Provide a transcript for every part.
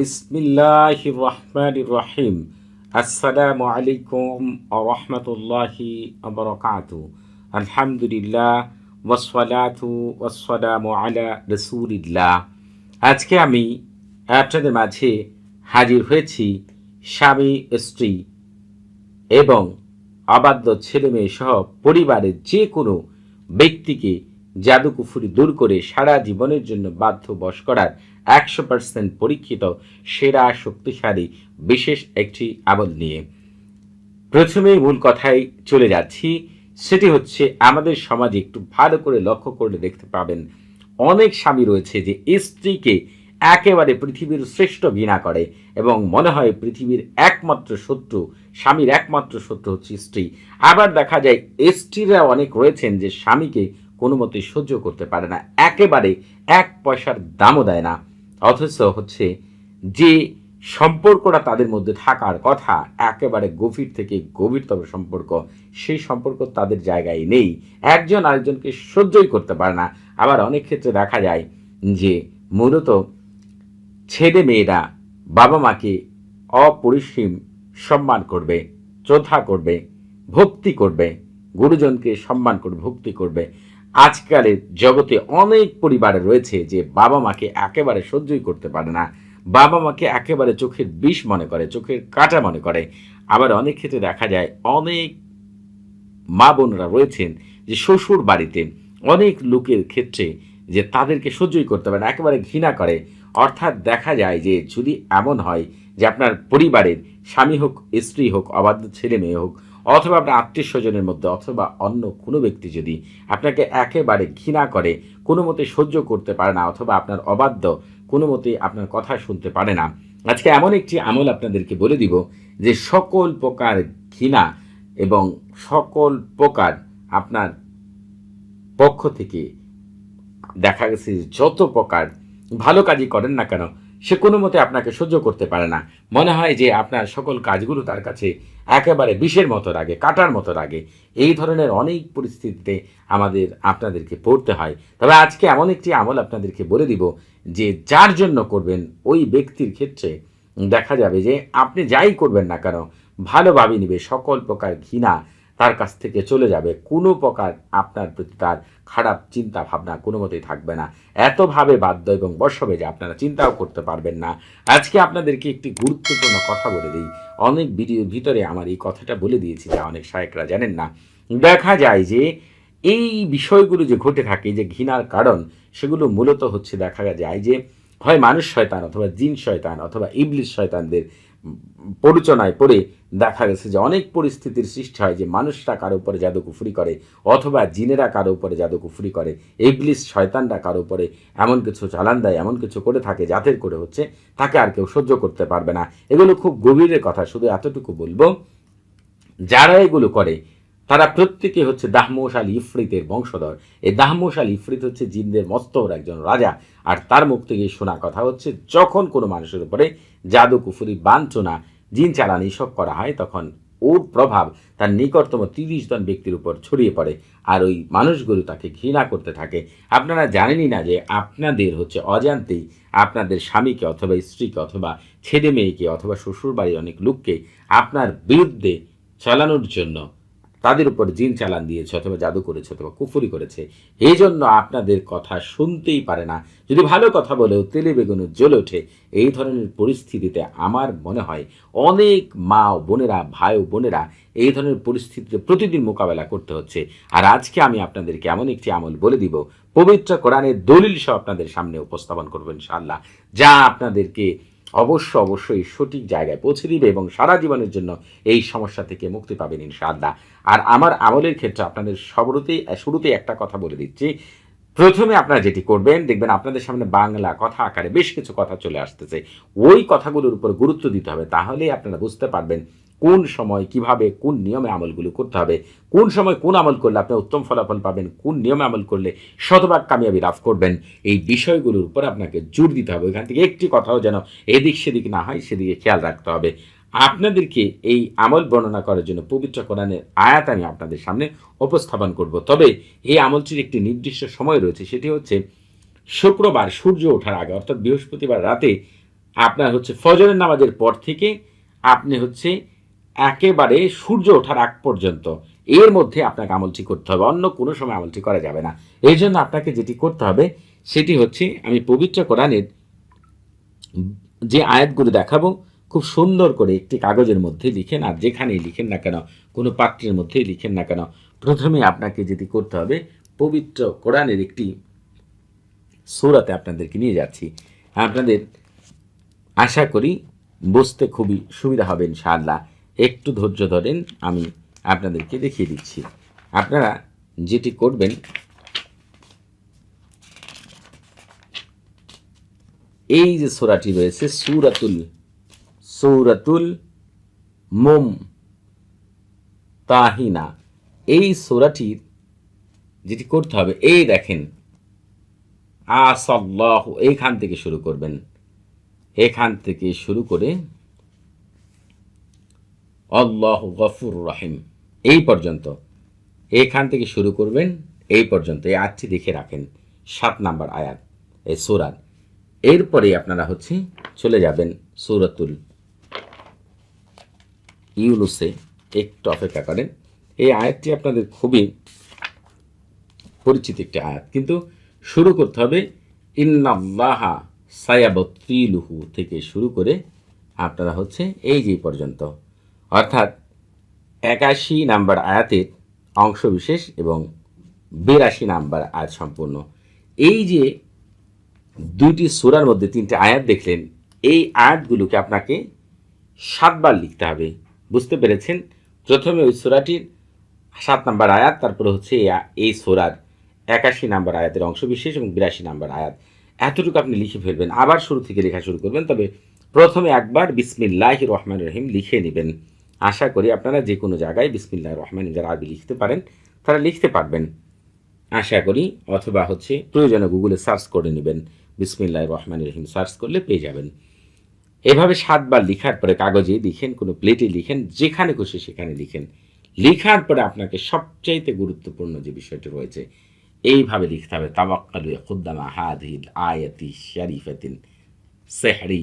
বিসমিল্লাহ রহমান রহিম। আসসালামু আলাইকুম রহমতুল্লাহি বরকাত আলহামদুলিল্লাহ ওসলাতু ওসালাম আলা রসুলিল্লাহ। আজকে আমি আপনাদের মাঝে হাজির হয়েছি স্বামী, স্ত্রী এবং অবাধ্য ছেলে মেয়ে সহ পরিবারের যে কোনো ব্যক্তিকে জাদুকুফুরি দূর করে সারা জীবনের জন্য বাধ্য বশ করার একশো পার্সেন্ট পরীক্ষিত, সেরা, শক্তিশালী, বিশেষ একটি আমল নিয়ে। প্রথমেই মূল কথায় চলে যাচ্ছি, সেটি হচ্ছে আমাদের সমাজে একটু ভালো করে লক্ষ্য করলে দেখতে পাবেন, অনেক স্বামী রয়েছে যে স্ত্রীকে একেবারে পৃথিবীর শ্রেষ্ঠ ঘৃণা করে এবং মনে হয় পৃথিবীর একমাত্র শত্রু, স্বামীর একমাত্র শত্রু হচ্ছে স্ত্রী। আবার দেখা যায়, স্ত্রীরা অনেক রয়েছেন যে স্বামীকে কোনো মতে সহ্য করতে পারে না। একেবারে এক পয়সার দামও দেয় না। অথচ হচ্ছে যে সম্পর্কটা তাদের মধ্যে থাকার কথা, একেবারে গভীর থেকে গভীরতর সম্পর্ক, সেই সম্পর্ক তাদের জায়গায় নেই। একজন আরেকজনকে সহ্যই করতে পারে না। আবার অনেক ক্ষেত্রে দেখা যায় যে মূলত ছেলে মেয়েরা বাবা মাকে অপরিসীম সম্মান করবে, শ্রদ্ধা করবে, ভক্তি করবে, গুরুজনকে সম্মান করবে ভক্তি করবে। আজকালের জগতে অনেক পরিবারে রয়েছে যে বাবা মাকে একেবারে সহ্যই করতে পারে না। বাবা মাকে একেবারে চোখের বিষ মনে করে, চোখের কাটা মনে করে। আবার অনেক ক্ষেত্রে দেখা যায় অনেক মা বোনরা রয়েছেন যে শ্বশুর বাড়িতে অনেক লোকের ক্ষেত্রে যে তাদেরকে সহ্যই করতে পারে না, একেবারে ঘৃণা করে। অর্থাৎ দেখা যায় যে যদি এমন হয় যে আপনার পরিবারের স্বামী হোক, স্ত্রী হোক, অবাধ্য ছেলে মেয়ে হোক অথবা আপনার আত্মীয় স্বজনের মধ্যে অথবা অন্য কোনো ব্যক্তি যদি আপনাকে একেবারে ঘৃণা করে, কোনো মতে সহ্য করতে পারে না অথবা আপনার অবাধ্য, কোনো মতে আপনার কথা শুনতে পারে না, আজকে এমন একটি আমল আপনাদেরকে বলে দিব যে সকল প্রকার ঘৃণা এবং সকল প্রকার আপনার পক্ষ থেকে দেখা গেছে যত প্রকার ভালো কাজই করেন না কেন সে কোনো মতে আপনাকে সহ্য করতে পারে না। মনে হয় যে আপনার সকল কাজগুলো তার কাছে একেবারে বিষের মতো লাগে কাটার মতো লাগে এই ধরনের অনেক পরিস্থিতিতে আমাদের, আপনাদেরকে পড়তে হয়। তবে আজকে এমন একটি আমল আপনাদেরকে বলে দিব যে যার জন্য করবেন ওই ব্যক্তির ক্ষেত্রে দেখা যাবে যে আপনি যাই করবেন না কেন, ভালোভাবে নিবে, সকল প্রকার ঘৃণা তার কাছ থেকে চলে যাবে। কোনো প্রকার আপনার প্রতি তার খারাপ চিন্তা ভাবনা কোনো মতেই থাকবে না। এতভাবে বাধ্য এবং বশ হবে যে আপনারা চিন্তাও করতে পারবেন না। আজকে আপনাদেরকে একটি গুরুত্বপূর্ণ কথা বলে দিই। অনেক ভিডিওর ভিতরে আমার এই কথাটা বলে দিয়েছি, যা অনেক শায়করা জানেন না। দেখা যায় যে এই বিষয়গুলো যে ঘটে থাকে, যে ঘৃণার কারণ, সেগুলো মূলত হচ্ছে দেখা যায় যে হয় মানুষ শয়তান অথবা জিন শয়তান অথবা ইবলিশ শয়তানদের পরিচনায় পড়ে দেখা গেছে যে অনেক পরিস্থিতির সৃষ্টি হয় যে মানুষরা কারও উপরে জাদুকুফুরি করে, অথবা জিনেরা কারও উপরে জাদুকুফুরি করে ইবলিশ শয়তানরা কারও উপরে এমন কিছু চালান দেয়, এমন কিছু করে থাকে, যাদের করে হচ্ছে তাকে আর কেউ সহ্য করতে পারবে না। এগুলো খুব গভীরের কথা, শুধু এতটুকু বলব, যারা এগুলো করে তারা প্রত্যেকে হচ্ছে দাহমোশ আল ইফরিতের বংশধর। এই দাহমোশ আল ইফরিত হচ্ছে জিনদের মস্তর একজন রাজা। আর তার মুখ থেকে শোনা কথা হচ্ছে, যখন কোনো মানুষের উপরে জাদু, কুফুরি, বাঞ্ছনা, জিন চালান এসব করা হয়, তখন ওর প্রভাব তার নিকটতম তিরিশ জন ব্যক্তির উপর ছড়িয়ে পড়ে আর ওই মানুষগুলো তাকে ঘৃণা করতে থাকে। আপনারা জানেনই না যে আপনাদের হচ্ছে অজান্তেই আপনাদের স্বামীকে অথবা স্ত্রীকে অথবা ছেলে মেয়েকে অথবা শ্বশুরবাড়ির অনেক লোককে আপনার বিরুদ্ধে চালানোর জন্য তাদের উপর জিন চালান দিয়েছে অথবা জাদু করেছে অথবা কুফুরি করেছে। এই জন্য আপনাদের কথা শুনতেই পারে না। যদি ভালো কথা বলেও তেলে বেগুনে জ্বলে ওঠে, এই ধরনের পরিস্থিতিতে আমার মনে হয় অনেক মা ও বোনেরা, ভাই ও বোনেরা এই ধরনের পরিস্থিতিতে প্রতিদিন মোকাবেলা করতে হচ্ছে। আর আজকে আমি আপনাদেরকে এমন একটি আমল বলে দিব, পবিত্র কোরআনের দলিল সহ আপনাদের সামনে উপস্থাপন করবেন ইনশাআল্লাহ। যা আপনাদেরকে অবশ্য অবশ্যই সঠিক জায়গায় পৌঁছে দিবে এবং সারা জীবনের জন্য এই সমস্যা থেকে মুক্তি পাবেন ইনশাআল্লাহ। আর আমার আমলের ক্ষেত্রে আপনাদের সবরতেই, শুরুতেই একটা কথা বলে দিচ্ছি। প্রথমে আপনারা যেটি করবেন, দেখবেন আপনাদের সামনে বাংলা কথা আকারে বেশ কিছু কথা চলে আসতেছে। ওই কথাগুলোর উপর গুরুত্ব দিতে হবে তাহলে আপনারা বুঝতে পারবেন কোন সময় কীভাবে কোন নিয়মে আমলগুলো করতে হবে, কোন সময় কোন আমল করলে আপনি উত্তম ফলাফল পাবেন, কোন নিয়মে আমল করলে শতভাগ কামিয়াবি লাভ করবেন, এই বিষয়গুলোর উপর আপনাকে জোর দিতে হবে। ওইখান থেকে একটি কথাও যেন এদিক সেদিক না হয়, সেদিকে খেয়াল রাখতে হবে। আপনাদেরকে এই আমল বর্ণনা করার জন্য পবিত্র কোরআনের আয়াত আমি আপনাদের সামনে উপস্থাপন করব। তবে এই আমলটির একটি নির্দিষ্ট সময় রয়েছে, সেটি হচ্ছে শুক্রবার সূর্য ওঠার আগে, অর্থাৎ বৃহস্পতিবার রাতে আপনার হচ্ছে ফজরের নামাজের পর থেকে আপনি হচ্ছে একেবারে সূর্য ওঠার আগ পর্যন্ত। এর মধ্যে আপনাকে আমলটি করতে হবে, অন্য কোনো সময় আমলটি করা যাবে না। এই জন্য আপনাকে যেটি করতে হবে, সেটি হচ্ছে, আমি পবিত্র কোরআনের যে আয়াতগুলো দেখাবো, খুব সুন্দর করে একটি কাগজের মধ্যে লিখেন, আর যেখানেই লিখেন না কেন, কোনো পাত্রের মধ্যেই লিখেন না কেন, প্রথমে আপনাকে যেটি করতে হবে, পবিত্র কোরআনের একটি সুরাতে আপনাদেরকে নিয়ে যাচ্ছি। আপনাদের আশা করি, বুঝতে খুবই সুবিধা হবে, ইনশাআল্লাহ। একটু ধৈর্য ধরেন, আমি আপনাদেরকে দেখিয়ে দিচ্ছি। আপনারা যেটি করবেন, এই যে সোরাটি রয়েছে, সুরাতুল, সৌরাতুল মোম, তাহিনা, এই সোরাটির যেটি করতে হবে, এই দেখেন, আসল্লাহ, এইখান থেকে শুরু করবেন। এখান থেকে শুরু করে আল্লাহ গফুর রহিম। এই পর্যন্ত। এখান থেকে শুরু করবেন, এই পর্যন্ত। এই আয়াতটি দেখে রাখেন। সাত নাম্বার আয়াত, এই সুরাত এরপরে আপনারা হচ্ছে চলে যাবেন সৌরাতুল ইউনুসে। একটু অপেক্ষা করেন। এই আয়াতটি আপনাদের খুবই পরিচিত একটি আয়াত। কিন্তু শুরু করতে হবে, ইন্নাল্লাহা সায়াবতিলুহু থেকে শুরু করে আপনারা হচ্ছে এই যে পর্যন্ত। অর্থাৎ একাশি নাম্বার আয়াতের অংশবিশেষ এবং বিরাশি নাম্বার আয়াত সম্পূর্ণ। এই যে দুইটি সুরার মধ্যে তিনটে আয়াত দেখলেন, এই আয়াতগুলোকে আপনাকে সাতবার লিখতে হবে। বুঝতে পেরেছেন? প্রথমে ওই সুরাটির সাত নাম্বার আয়াত, তারপরে হচ্ছে এই সোরার একাশি নাম্বার আয়াতের অংশবিশেষ এবং বিরাশি নাম্বার আয়াত। এতটুকু আপনি লিখে ফেলবেন। আবার শুরু থেকে লেখা শুরু করবেন, তবে প্রথমে একবার বিসমিল্লাহ রহমান রহিম লিখে নেবেন। আশা করি আপনারা যে কোনো জায়গায় বিসমিল্লাহ রহমান যারা আরবি লিখতে পারেন, তারা লিখতে পারবেন। আশা করি অথবা হচ্ছে প্রয়োজনে গুগলে সার্চ করে নেবেন বিসমিল্লাহ রহমান রহিম সার্চ করলে পেয়ে যাবেন। এভাবে সাতবার লিখার পরে কাগজে লিখেন, কোনো প্লেটে লিখেন, যেখানে খুশি সেখানে লিখেন। লিখার পরে আপনাকে সবচাইতে গুরুত্বপূর্ণ যে বিষয়টি রয়েছে, এইভাবে লিখতে হবে তাবাক্কালু খুদ্দামা হাদিল আয়াতি শরীফাতিন সেহরি।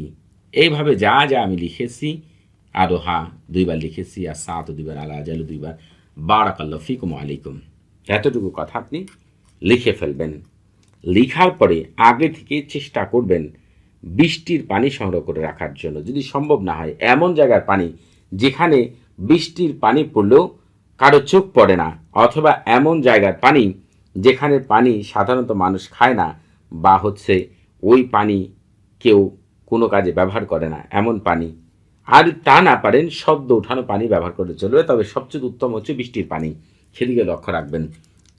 এইভাবে যা যা আমি লিখেছি আরও হা দুইবার লিখেছি, আর সাত দুইবার আলা জালু দুইবার। বারাকাল্লা ফিকুম আলাইকুম। এতটুকু কথা আপনি লিখে ফেলবেন। লিখার পরে আগে থেকে চেষ্টা করবেন বৃষ্টির পানি সংগ্রহ করে রাখার জন্য। যদি সম্ভব না হয়, এমন জায়গার পানি যেখানে বৃষ্টির পানি পড়লেও কারও চোখ পড়ে না, অথবা এমন জায়গার পানি যেখানে পানি সাধারণত মানুষ খায় না, বা হচ্ছে ওই পানি কেউ কোনো কাজে ব্যবহার করে না, এমন পানি আর তা না পারেন, শব্দ উঠানো পানি ব্যবহার করে চলবে, তবে সবচেয়ে উত্তম হচ্ছে বৃষ্টির পানি। সেদিকে লক্ষ্য রাখবেন।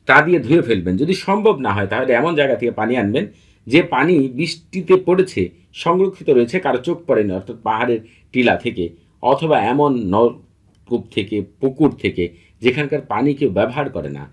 তা দিয়ে ধুয়ে ফেলবেন। যদি সম্ভব না হয়, তাহলে এমন জায়গা থেকে পানি আনবেন, যে পানি বৃষ্টিতে পড়েছে, সংরক্ষিত রয়েছে, কারও চোখ পড়েনি, অর্থাৎ পাহাড়ের টিলা থেকে, অথবা এমন নলকূপ থেকে, পুকুর থেকে, যেখানকার পানি কেউ ব্যবহার করে না।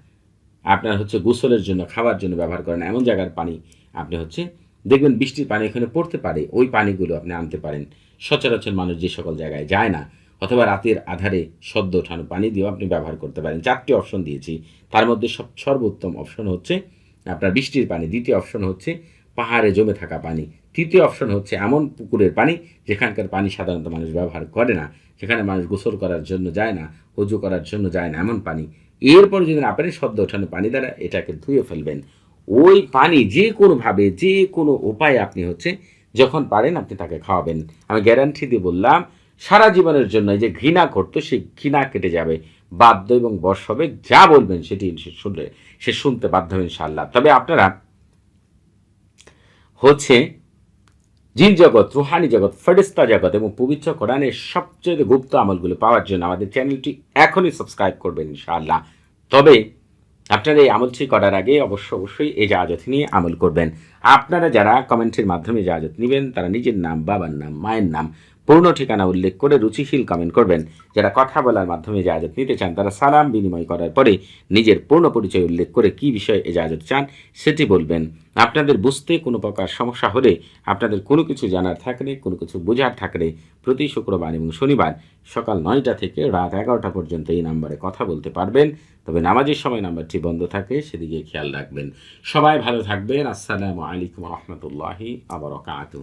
আপনার হচ্ছে গোসলের জন্য, খাওয়ার জন্য ব্যবহার করেন এমন জায়গার পানি আপনি হচ্ছে, দেখবেন বৃষ্টির পানি এখানে পড়তে পারে, ওই পানিগুলো আপনি আনতে পারেন। সচরাচর মানুষ যে সকল জায়গায় যায় না, অথবা রাতের আধারে সদ্য ওঠানো পানি দিয়েও আপনি ব্যবহার করতে পারেন। চারটি অপশন দিয়েছি। তার মধ্যে সব, সর্বোত্তম অপশন হচ্ছে আপনার বৃষ্টির পানি। দ্বিতীয় অপশন হচ্ছে পাহাড়ে জমে থাকা পানি। তৃতীয় অপশন হচ্ছে এমন পুকুরের পানি যেখানকার পানি সাধারণত মানুষ ব্যবহার করে না সেখানে মানুষ গোসল করার জন্য যায় না উজু করার জন্য যায় না, এমন পানি। এরপর যদি না সদ্য ওঠানো পানি দ্বারা এটাকে ধুয়ে ফেলবেন। ওই পানি যে কোনোভাবে, যে কোনো উপায়ে আপনি হচ্ছে যখন পারেন আপনি তাকে খাওয়াবেন। আমি গ্যারান্টি দিয়ে বললাম, সারা জীবনের জন্য যে ঘৃণা করতো, সেই ঘৃণা কেটে যাবে। বাধ্য এবং বশ হবে, যা বলবেন সেটি শুনলে, সে শুনতে বাধ্য হবে ইনশাআল্লাহ। তবে আপনারা হচ্ছে জিন জগৎ, রুহানি জগৎ ফেরিস্তা জগৎ এবং পবিত্র কোরআনের সবচেয়ে গুপ্ত আমলগুলো পাওয়ার জন্য আমাদের চ্যানেলটি এখনই সাবস্ক্রাইব করবেন ইনশাআল্লাহ। তবে আপনারা এই আমলটি করার আগে অবশ্য অবশ্যই এই জাহাজত নিয়ে আমল করবেন। আপনারা যারা কমেন্টের মাধ্যমে জাহাজত নেবেন, তারা নিজের নাম, বাবার নাম, মায়ের নাম, পূর্ণ ঠিকানা উল্লেখ করে রুচিশীল কমেন্ট করবেন। যারা কথা বলার মাধ্যমে জাহাজত নিতে চান, তারা সালাম বিনিময় করার পরে নিজের পূর্ণ পরিচয় উল্লেখ করে কি বিষয়ে এজাজত চান সেটি বলবেন। আপনাদের বুঝতে কোনো প্রকার সমস্যা হলে, আপনাদের কোনো কিছু জানার থাকলে, কোনো কিছু বোঝার থাকলে প্রতি শুক্রবার এবং শনিবার সকাল নয়টা থেকে রাত এগারোটা পর্যন্ত এই নাম্বারে কথা বলতে পারবেন। তবে নামাজের সময় নাম্বারটি বন্ধ থাকে, সেদিকে খেয়াল রাখবেন। সবাই ভালো থাকবেন। আসসালামু আলাইকুম রহমতুল্লাহি আবরকাত